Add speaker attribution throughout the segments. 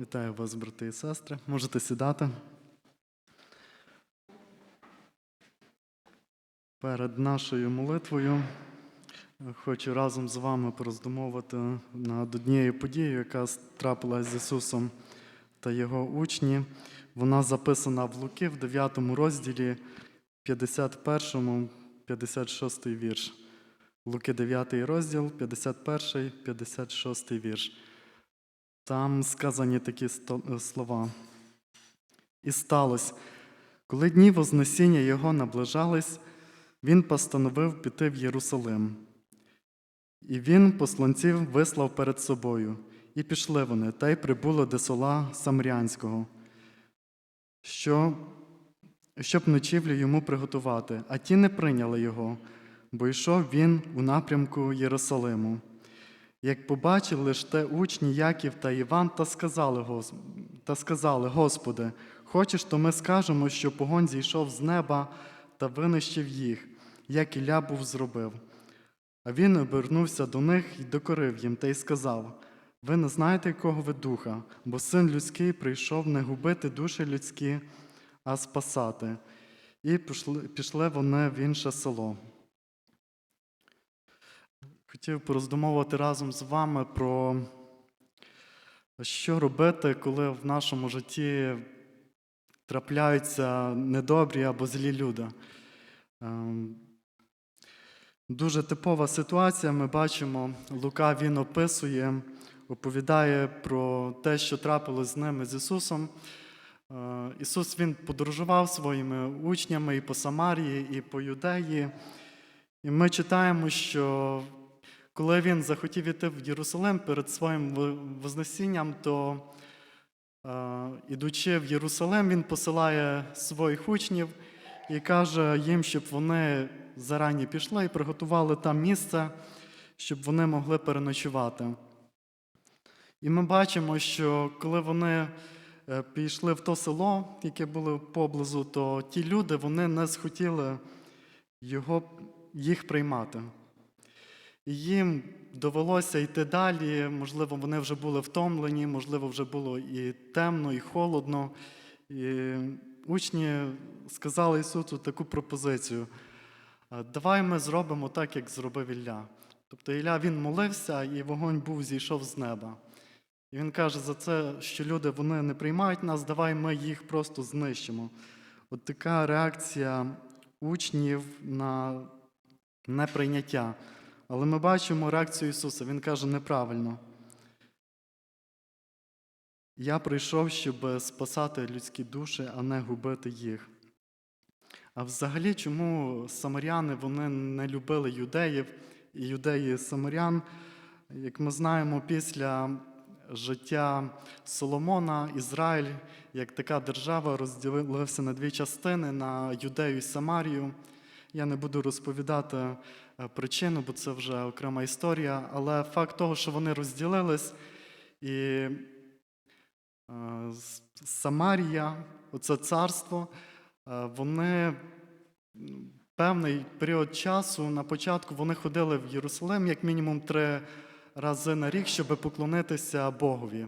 Speaker 1: Вітаю вас, брати і сестри. Можете сідати. Перед нашою молитвою хочу разом з вами пороздумовувати над однією подією, яка трапилась з Ісусом та Його учні. Вона записана в Луки в 9 розділі 51, 56 вірш. Луки 9 розділ, 51, 56 вірш. Там сказані такі слова. І сталося, коли дні Вознесіння Його наближались, він постановив піти в Єрусалим. І він посланців вислав перед собою, і пішли вони, та й прибули до села Самрянського, що, щоб ночівлю йому приготувати, а ті не прийняли його, бо йшов він у напрямку Єрусалиму. Як побачили ж те учні Яків та Іван, та сказали, та сказали, Господи, хочеш, то ми скажемо, що погонь зійшов з неба та винищив їх, як Ілля був зробив. А він обернувся до них і докорив їм та й сказав: Ви не знаєте, якого ви духа, бо син людський прийшов не губити душі людські, а спасати. І пішли, пішли вони в інше село. Хотів пороздумовувати разом з вами про що робити, коли в нашому житті трапляються недобрі або злі люди. Ем, Дуже типова ситуація. Ми бачимо, Лука він описує, оповідає про те, що трапилось з ними з Ісусом. Е, Ісус Він подорожував своїми учнями і по Самарії, і по Юдеї. І ми читаємо, що коли він захотів іти в Єрусалим перед своїм Вознесінням, то, е, ідучи в Єрусалим, він посилає своїх учнів і каже їм, щоб вони зарані пішли і приготували там місце, щоб вони могли переночувати. І ми бачимо, що коли вони е, пішли в то село, яке було поблизу, то ті люди вони не схотіли його, їх приймати. Їм довелося йти далі. Можливо, вони вже були втомлені, можливо, вже було і темно, і холодно. І учні сказали Ісусу таку пропозицію: давай ми зробимо так, як зробив Ілля. Тобто Ілля він молився, і вогонь був зійшов з неба. І він каже за це, що люди вони не приймають нас, давай ми їх просто знищимо. От така реакція учнів на неприйняття. Але ми бачимо реакцію Ісуса. Він каже неправильно. Я прийшов, щоб спасати людські душі, а не губити їх. А взагалі, чому самаряни вони не любили юдеїв і юдеї самарян? Як ми знаємо, після життя Соломона, Ізраїль, як така держава, розділився на дві частини на Юдею і Самарію. Я не буду розповідати е, причину, бо це вже окрема історія. Але факт того, що вони розділились, і е, Самарія, оце царство, е, вони певний період часу на початку вони ходили в Єрусалим як мінімум три рази на рік, щоб поклонитися Богові.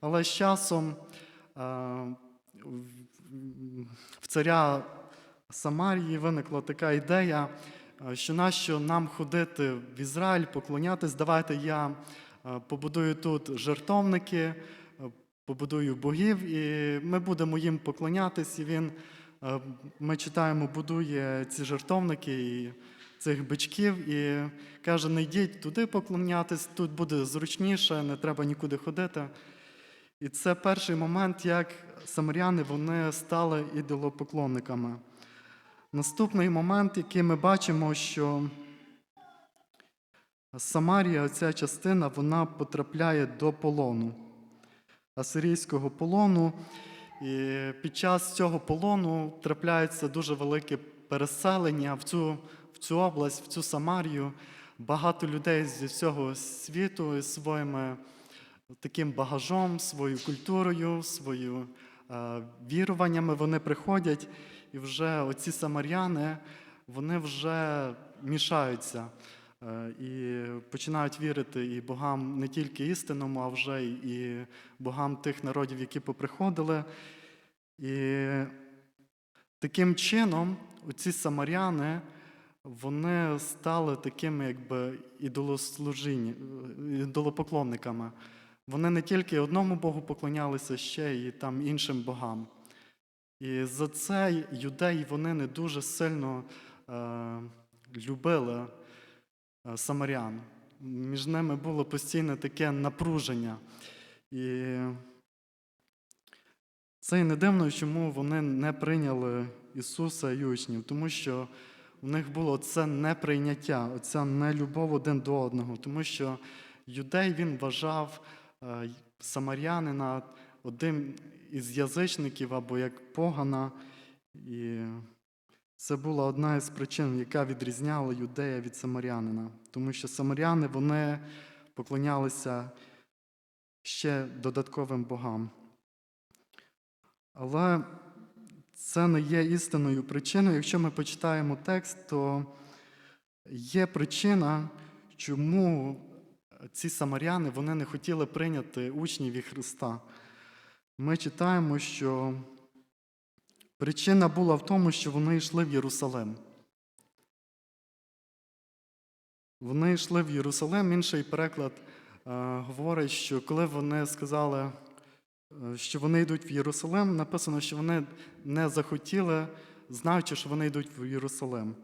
Speaker 1: Але з часом в царя Самарії виникла така ідея, е, що нащо нам ходити в Ізраїль, поклонятись, давайте я е, побудую тут жертовники, е, побудую богів, і ми будемо їм поклонятись. І він, ми читаємо, будує ці жертовники і цих бичків і каже: не йдіть туди поклонятись, тут буде зручніше, не треба нікуди ходити. І це перший момент, як самаряни вони стали ідолопоклонниками. Наступний момент, який ми бачимо, що Самарія, ця частина, вона потрапляє до полону, асирійського полону. І під час цього полону трапляється дуже велике переселення в цю, в цю область, в цю Самарію. Багато людей зі всього світу із своїми таким багажом, своєю культурою, своїм е, віруваннями вони приходять, і вже оці самаряни вони вже мішаються. е, і починають вірити і богам не тільки істинному, а вже і богам тих народів, які поприходили. І таким чином оці самаряни вони стали такими якби ідолослужіння, ідолопоклонниками. Вони не тільки одному Богу поклонялися, ще й там іншим богам. І за це юдеї вони не дуже сильно е, любили е, самарян. Між ними було постійне таке напруження. І це і не дивно, чому вони не прийняли Ісуса і учнів, тому що у них було це неприйняття, оця нелюбов один до одного, тому що юдей він вважав е, самарянина одним із язичників або як погана. І це була одна із причин, яка відрізняла юдея від самарянина. Тому що самаряни вони поклонялися ще додатковим богам. Але це не є істинною причиною. Якщо ми почитаємо текст, то є причина, чому ці самаряни вони не хотіли прийняти учнів і Христа. Ми читаємо, що причина була в тому, що вони йшли в Єрусалим. Вони йшли в Єрусалим, інший переклад е, говорить, що коли вони сказали, е, що вони йдуть в Єрусалим, написано, що вони не захотіли, знаючи, що вони йдуть в Єрусалим.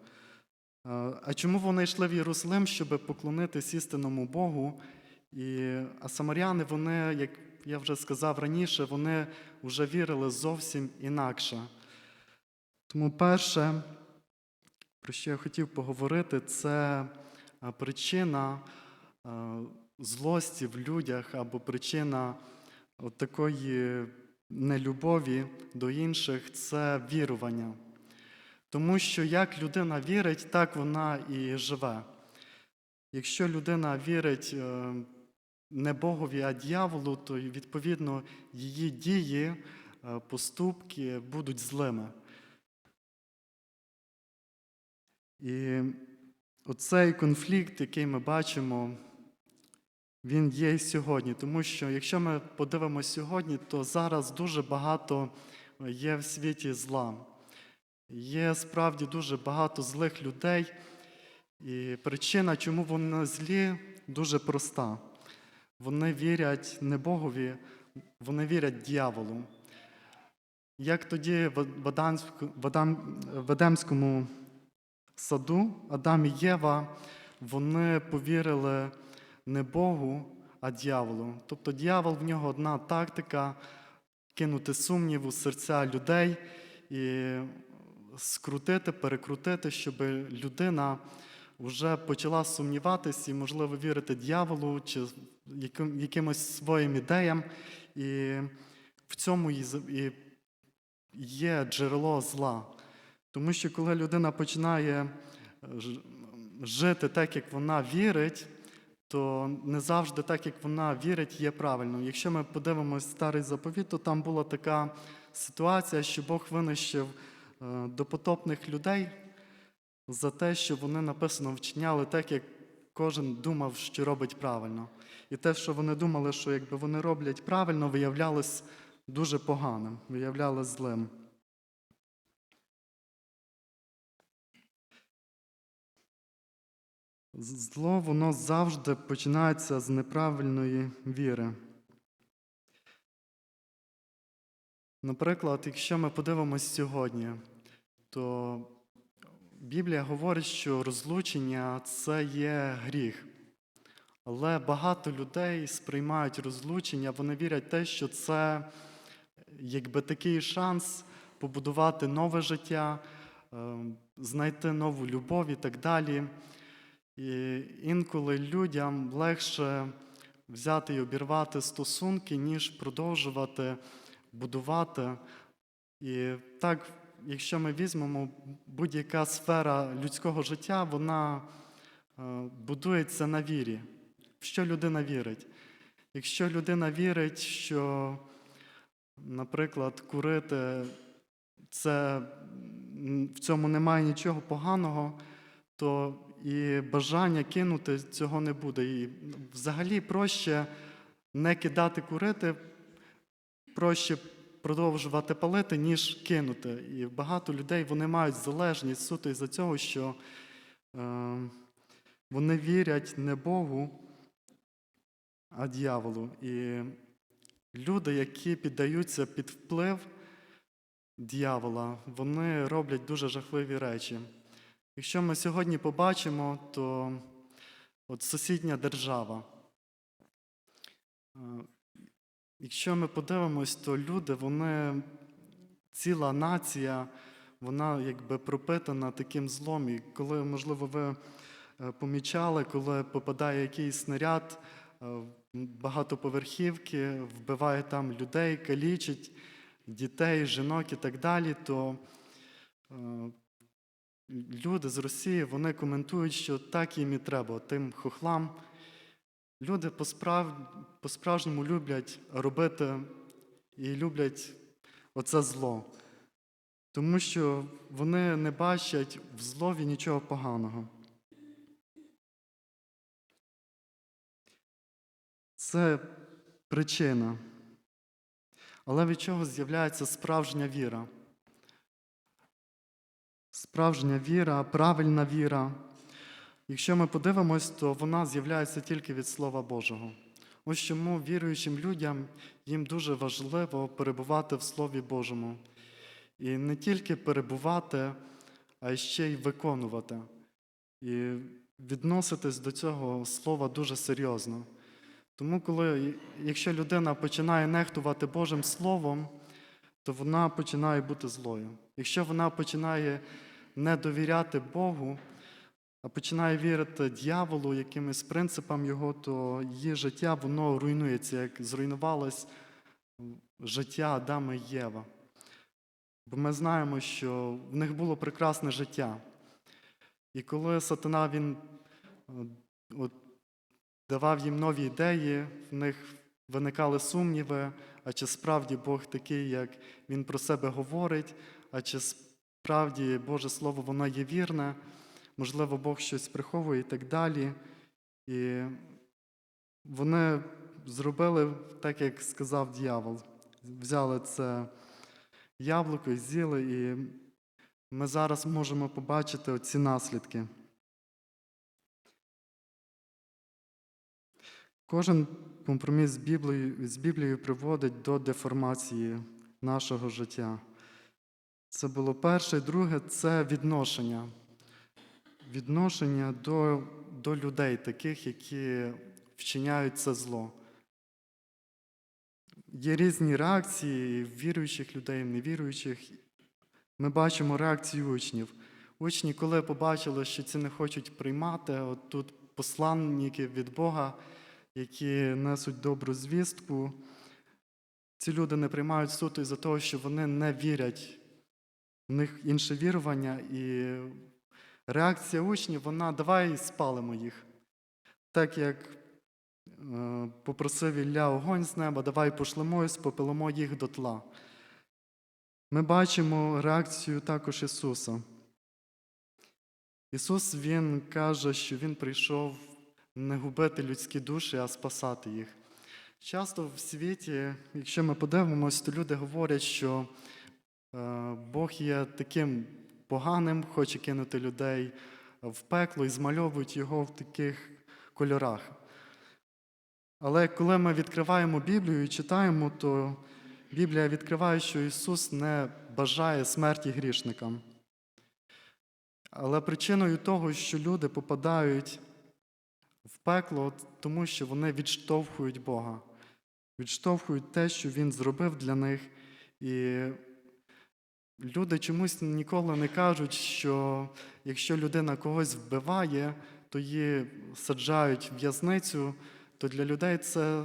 Speaker 1: Е, А чому вони йшли в Єрусалим, щоб поклонитись істинному Богу? І, а самаряни, вони, як я вже сказав раніше, вони вже вірили зовсім інакше. Тому перше, про що я хотів поговорити, це причина злості в людях або причина от такої нелюбові до інших це вірування. Тому що як людина вірить, так вона і живе. Якщо людина вірить е, не Богові, а дьяволу, то відповідно її дії, е, поступки будуть злими. І оцей конфлікт, який ми бачимо, він є і сьогодні. Тому що якщо ми подивимося сьогодні, то зараз дуже багато є в світі зла. Є справді дуже багато злих людей, і причина, чому вони злі, дуже проста. Вони вірять не Богові, вони вірять дьяволу. Як тоді в Едемському саду Адам і Єва, вони повірили не Богу, а дьяволу. Тобто дьявол в нього одна тактика кинути сумнів у серця людей і скрутити, перекрутити, щоб людина вже почала сумніватися і, можливо, вірити дьяволу чи яким- якимось своїм ідеям. І в цьому і є джерело зла. Тому що коли людина починає е, жити так, як вона вірить, то не завжди так, як вона вірить, є правильно. Якщо ми подивимось старий заповіт, то там була така ситуація, що Бог винищив е, допотопних людей за те, що вони написано вчиняли так, як кожен думав, що робить правильно. І те, що вони думали, що якби вони роблять правильно, виявлялось дуже поганим, виявлялось злим. Зло воно завжди починається з неправильної віри. Наприклад, якщо ми подивимось сьогодні, то Біблія говорить, що розлучення це є гріх. Але багато людей сприймають розлучення, вони вірять в те, що це якби такий шанс побудувати нове життя, е, знайти нову любов і так далі. І інколи людям легше взяти і обірвати стосунки, ніж продовжувати будувати. І так, якщо ми візьмемо будь-яка сфера людського життя, вона е, будується на вірі. В що людина вірить? Якщо людина вірить, що, наприклад, курити це в цьому немає нічого поганого, то і бажання кинути цього не буде. І взагалі проще не кидати курити, проще продовжувати палити, ніж кинути. І багато людей вони мають залежність суто із-за цього, що е, вони вірять не Богу, а дьяволу. І люди, які піддаються під вплив дьявола, вони роблять дуже жахливі речі. Якщо ми сьогодні побачимо, то от сусідня держава. Е, Якщо ми подивимось, то люди, вони, ціла нація, вона якби пропитана таким злом. І коли, можливо, ви е, помічали, коли попадає якийсь снаряд багатоповерхівки, вбиває там людей, калічить дітей, жінок і так далі, то е, люди з Росії вони коментують, що так їм і треба, тим хохлам. Люди посправ... по-справжньому люблять робити і люблять оце зло, тому що вони не бачать в злові нічого поганого. Це причина. Але від чого з'являється справжня віра? Справжня віра, правильна віра. Якщо ми подивимось, то вона з'являється тільки від Слова Божого. Ось чому віруючим людям їм дуже важливо перебувати в Слові Божому. І не тільки перебувати, а ще й виконувати. І відноситись до цього слова дуже серйозно. Тому, коли, якщо людина починає нехтувати Божим Словом, то вона починає бути злою. Якщо вона починає не довіряти Богу, а починає вірити дьяволу, якимось принципам його, то її життя воно руйнується, як зруйнувалось життя Адама і Єва. Бо ми знаємо, що в них було прекрасне життя. І коли сатана він е, от, давав їм нові ідеї, в них виникали сумніви, а чи справді Бог такий, як Він про себе говорить, а чи справді Боже Слово воно є вірне, можливо, Бог щось приховує і так далі. І вони зробили так, як сказав дьявол. Взяли це яблуко і з'їли, і ми зараз можемо побачити оці наслідки. Кожен компроміс з Біблією, з Біблією приводить до деформації нашого життя. Це було перше. І Друге це відношення. Відношення до, до людей, таких, які вчиняють це зло. Є різні реакції віруючих людей, невіруючих. Ми бачимо реакцію учнів. Учні, коли побачили, що ці не хочуть приймати, от тут посланники від Бога, які несуть добру звістку, ці люди не приймають суто із-за того, що вони не вірять, в них інше вірування, і реакція учнів, вона давай спалимо їх. Так як е, попросив Ілля огонь з неба, давай пошлемо і спопилимо їх до тла. Ми бачимо реакцію також Ісуса. Ісус Він каже, що Він прийшов не губити людські душі, а спасати їх. Часто в світі, якщо ми подивимось, то люди говорять, що е, Бог є таким поганим, хоче кинути людей в пекло і змальовують його в таких кольорах. Але коли ми відкриваємо Біблію і читаємо, то Біблія відкриває, що Ісус не бажає смерті грішникам. Але причиною того, що люди попадають в пекло, тому що вони відштовхують Бога, відштовхують те, що Він зробив для них. І люди чомусь ніколи не кажуть, що якщо людина когось вбиває, то її саджають в в'язницю, то для людей це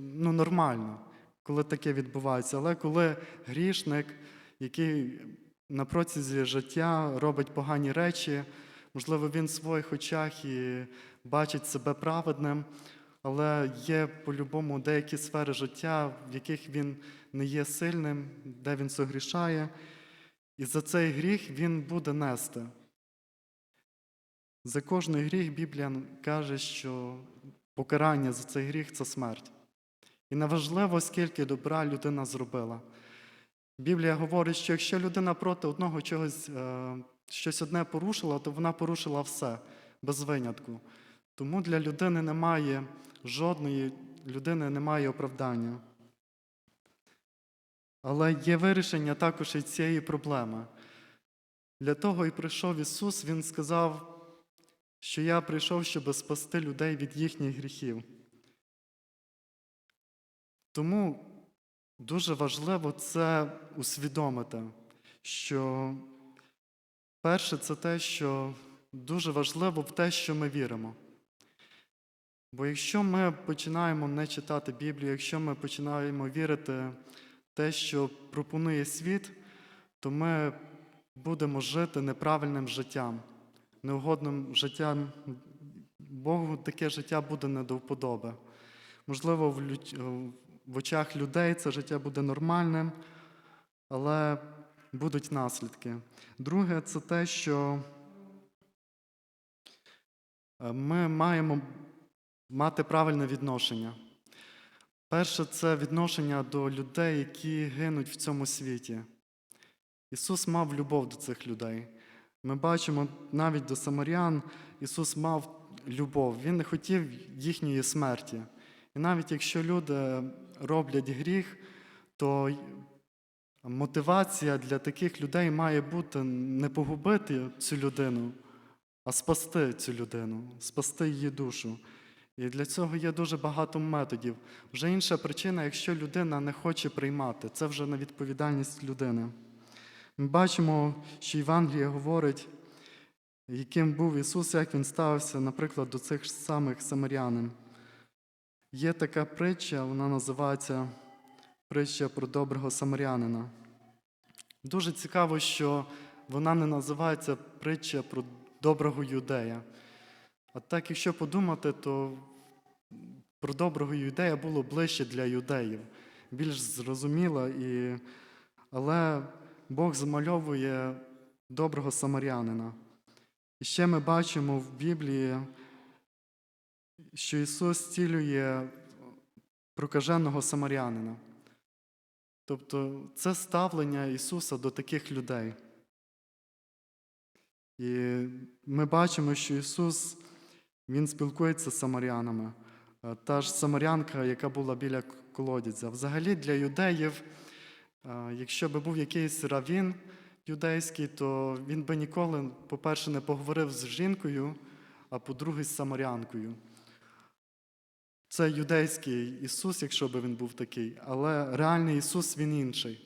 Speaker 1: ну, нормально, коли таке відбувається. Але коли грішник, який на протязі життя робить погані речі, можливо, він в своїх очах і бачить себе праведним, але є по-любому деякі сфери життя, в яких він не є сильним, де він согрішає, і за цей гріх він буде нести. За кожний гріх Біблія каже, що покарання за цей гріх це смерть. І неважливо, скільки добра людина зробила. Біблія говорить, що якщо людина проти одного чогось, е, щось одне порушила, то вона порушила все без винятку. Тому для людини немає жодної людини немає оправдання. Але є вирішення також і цієї проблеми. Для того і прийшов Ісус, Він сказав, що я прийшов, щоб спасти людей від їхніх гріхів. Тому дуже важливо це усвідомити, що перше це те, що дуже важливо в те, що ми віримо. Бо якщо ми починаємо не читати Біблію, якщо ми починаємо вірити в те, що пропонує світ, то ми будемо жити неправильним життям, неугодним життям. Богу таке життя буде не до вподоби. Можливо, в, люд- в очах людей це життя буде нормальним, але будуть наслідки. Друге, це те, що е, ми маємо мати правильне відношення. Перше, це відношення до людей, які гинуть в цьому світі. Ісус мав любов до цих людей. Ми бачимо навіть до самарян, Ісус мав любов. Він не хотів їхньої смерті. І навіть якщо люди роблять гріх, то мотивація для таких людей має бути не погубити цю людину, а спасти цю людину, спасти її душу. І для цього є дуже багато методів. Вже інша причина, якщо людина не хоче приймати, це вже на відповідальність людини. Ми бачимо, що Євангеліє говорить, яким був Ісус, як Він ставився, наприклад, до цих самих самарянин. Є така притча, вона називається притча про доброго самарянина. Дуже цікаво, що вона не називається притча про доброго юдея. А так, якщо подумати, то про доброго юдея було ближче для юдеїв, більш зрозуміло, і... але Бог замальовує доброго самарянина. І ще ми бачимо в Біблії, що Ісус зцілює прокаженого самарянина. Тобто це ставлення Ісуса до таких людей. І ми бачимо, що Ісус Він спілкується з самарянами. Е, Та ж самарянка, яка була біля колодязя. Взагалі для юдеїв, е, якщо би був якийсь равін юдейський, то він би ніколи, по-перше, не поговорив з жінкою, а по-друге, з самарянкою. Це юдейський Ісус, якщо би він був такий, але реальний Ісус Він інший.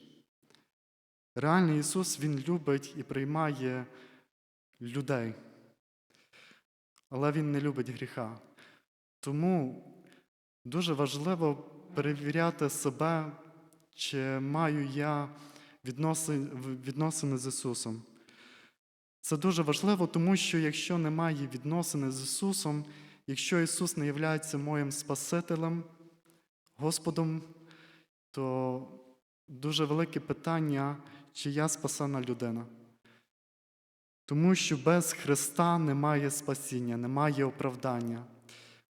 Speaker 1: Реальний Ісус Він любить і приймає людей. Але Він не любить гріха. Тому дуже важливо перевіряти себе, чи маю я відносини, з Ісусом. Це дуже важливо, тому що якщо немає відносини з Ісусом, якщо Ісус не є моїм Спасителем, Господом, то дуже велике питання, чи я спасена людина. Тому що без Христа немає спасіння, немає оправдання.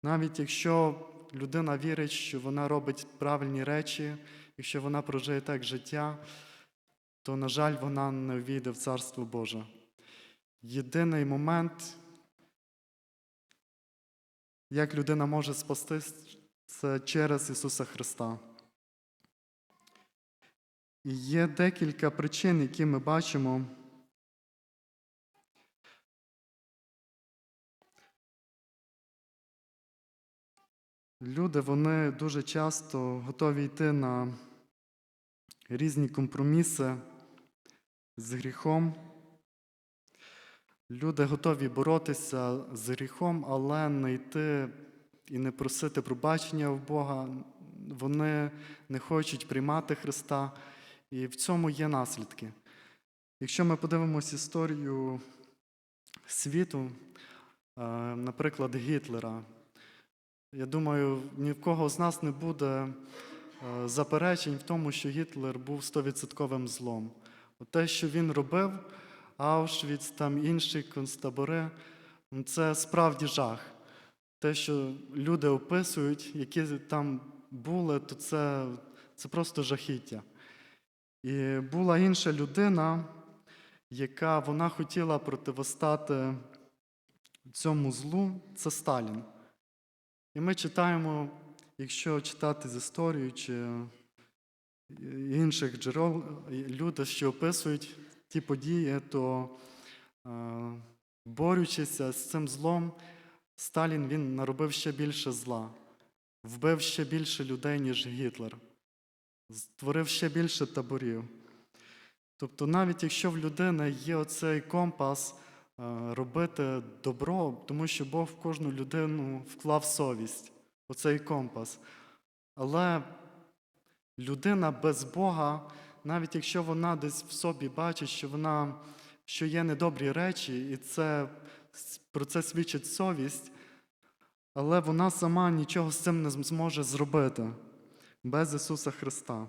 Speaker 1: Навіть якщо людина вірить, що вона робить правильні речі, якщо вона прожиє так життя, то, на жаль, вона не увійде в Царство Боже. Єдиний момент, як людина може спастись, це через Ісуса Христа. І є декілька причин, які ми бачимо. Люди вони дуже часто готові йти на різні компроміси з гріхом. Люди готові боротися з гріхом, але не йти і не просити пробачення в Бога. Вони не хочуть приймати Христа, і в цьому є наслідки. Якщо ми подивимося історію світу, е, наприклад, Гітлера, я думаю, ні в кого з нас не буде е, заперечень в тому, що Гітлер був стовідсотковим злом. Те, що він робив, Аушвіц, там інші концтабори, це справді жах. Те, що люди описують, які там були, то це, це просто жахіття. І була інша людина, яка вона хотіла противостати цьому злу, це Сталін. І ми читаємо, якщо читати з історії чи інших джерел, люди, що описують ті події, то е, борючися з цим злом, Сталін він наробив ще більше зла, вбив ще більше людей, ніж Гітлер, створив ще більше таборів. Тобто, навіть якщо в людини є оцей компас е, робити добро, тому що Бог в кожну людину вклав совість, оцей компас. Але людина без Бога, навіть якщо вона десь в собі бачить, що вона що є недобрі речі, і це, про це свідчить совість, але вона сама нічого з цим не зможе зробити без Ісуса Христа.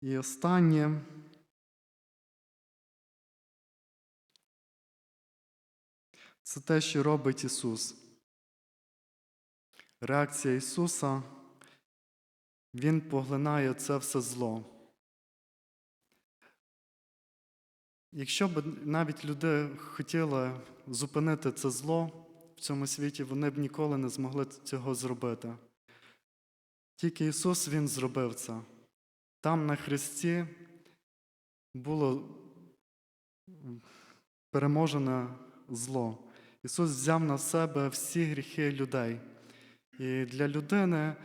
Speaker 1: І останнє. Це те, що робить Ісус. Реакція Ісуса, Він поглинає це все зло. Якщо б навіть люди хотіли зупинити це зло в цьому світі, вони б ніколи не змогли цього зробити. Тільки Ісус Він зробив це. Там на Христі було переможене зло. Ісус взяв на себе всі гріхи людей. І для людини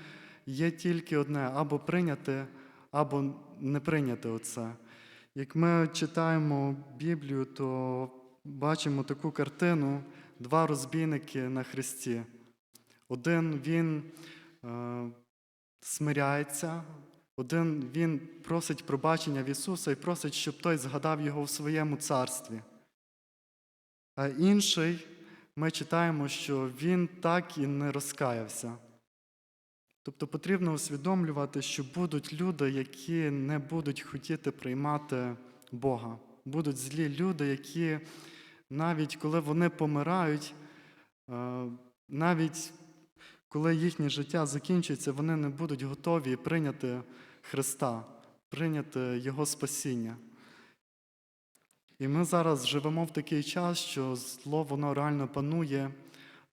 Speaker 1: є тільки одне або прийняти, або не прийняти оце. Як ми читаємо Біблію, то бачимо таку картину: два розбійники на Христі. Один він е, смиряється, один він просить пробачення в Ісуса і просить, щоб той згадав його в своєму царстві. А інший ми читаємо, що він так і не розкаявся. Тобто потрібно усвідомлювати, що будуть люди, які не будуть хотіти приймати Бога. Будуть злі люди, які навіть коли вони помирають, е, навіть коли їхнє життя закінчиться, вони не будуть готові прийняти Христа, прийняти Його спасіння. І ми зараз живемо в такий час, що зло воно реально панує.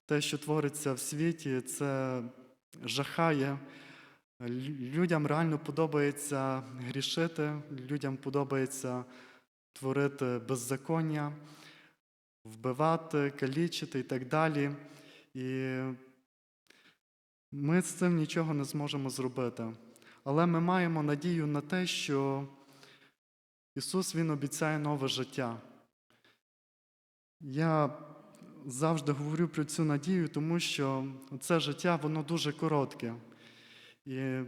Speaker 1: Те, що твориться в світі, це жахає. Людям реально подобається грішити, людям подобається творити беззаконня, вбивати, калічити і так далі. І ми з цим нічого не зможемо зробити. Але ми маємо надію на те, що Ісус Він обіцяє нове життя. Я завжди говорю про цю надію, тому що це життя воно дуже коротке. І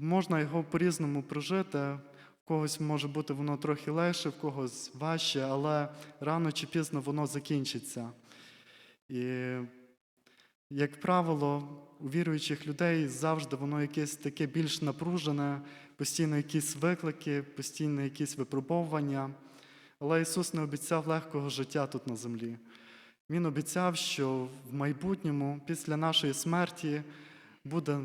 Speaker 1: можна його по-різному прожити. В когось може бути воно трохи легше, в когось важче, але рано чи пізно воно закінчиться. І, як правило, у віруючих людей завжди воно якесь таке більш напружене, постійно якісь виклики, постійно якісь випробовування. Але Ісус не обіцяв легкого життя тут на землі. Він обіцяв, що в майбутньому, після нашої смерті, буде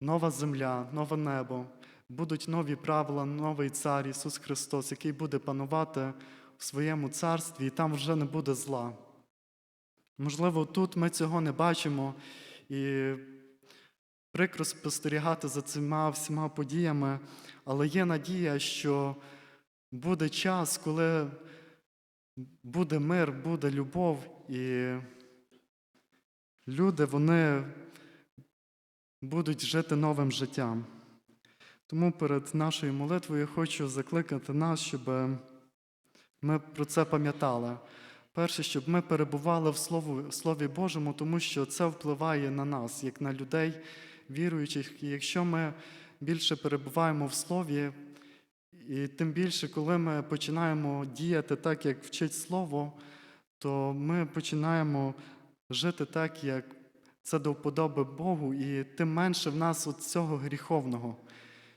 Speaker 1: нова земля, нове небо, будуть нові правила, новий цар Ісус Христос, який буде панувати в своєму царстві, і там вже не буде зла. Можливо, тут ми цього не бачимо, і прикро спостерігати за цими всіма подіями, але є надія, що буде час, коли буде мир, буде любов, і люди вони будуть жити новим життям. Тому перед нашою молитвою я хочу закликати нас, щоб ми про це пам'ятали. Перше, щоб ми перебували в Слові, Слові Божому, тому що це впливає на нас, як на людей віруючих. І якщо ми більше перебуваємо в Слові, і тим більше, коли ми починаємо діяти так, як вчить Слово, то ми починаємо жити так, як це до вподоби Богу, і тим менше в нас от цього гріховного.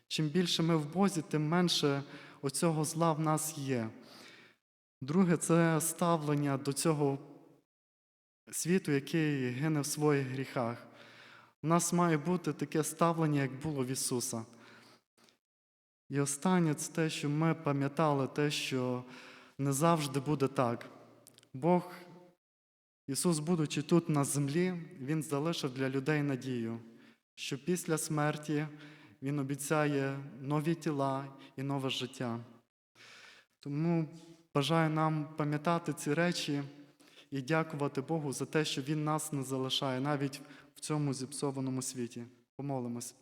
Speaker 1: Чим більше ми в Бозі, тим менше оцього зла в нас є. Друге це ставлення до цього світу, який гине в своїх гріхах. У нас має бути таке ставлення, як було в Ісуса. І останнє це те, що ми пам'ятали те, що не завжди буде так. Бог, Ісус, будучи тут на землі, Він залишив для людей надію, що після смерті Він обіцяє нові тіла і нове життя. Тому бажаю нам пам'ятати ці речі і дякувати Богу за те, що Він нас не залишає навіть в цьому зіпсованому світі. Помолимось.